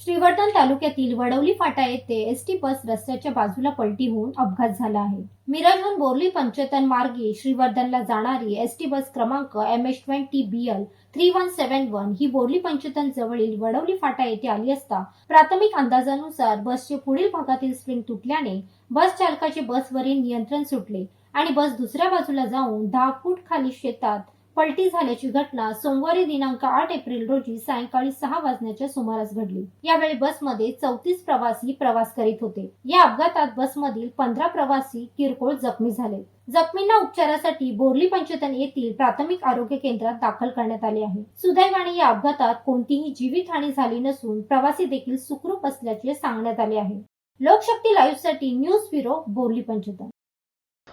श्रीवर्धन तालुक्यातील वडवली फाटा येथे S T बस रस्त्याच्या बाजूला पलटी होऊन अपघात झाला आहे. मिरजहून बोर्ली पंचतन मार्गे श्रीवर्धनला जाणारी एस टी बस क्रमांक M H twenty B L three one seven one ही बोर्ली पंचतन जवळील वडवली फाटा येथे आली असता प्राथमिक अंदाजानुसार बसचे पुढील भागातील स्प्रिंग तुटल्याने बस चालकाचे बसवरील नियंत्रण सुटले आणि बस दुसऱ्या बाजूला जाऊन दहा फूट खाली शेतात पलटी झाल्याची घटना सोमवारी दिनांक आठ एप्रिल रोजी सायंकाळी सहा वाजण्याच्या सुमारास घडली. यावेळी बसमध्ये चौतीस प्रवासी प्रवास करीत होते. या अपघातात बसमधील पंधरा प्रवासी किरकोळ जखमी झाले. जखमींना उपचारासाठी बोर्ली पंचतन येथील प्राथमिक आरोग्य केंद्रात दाखल करण्यात आले आहे. सुदैवाने या अपघातात कोणतीही जीवितहानी झाली नसून प्रवासी देखील सुखरूप असल्याचे सांगण्यात आले आहे. लोकशक्ती लाईव्हसाठी न्यूज ब्युरो बोर्ली पंचतन.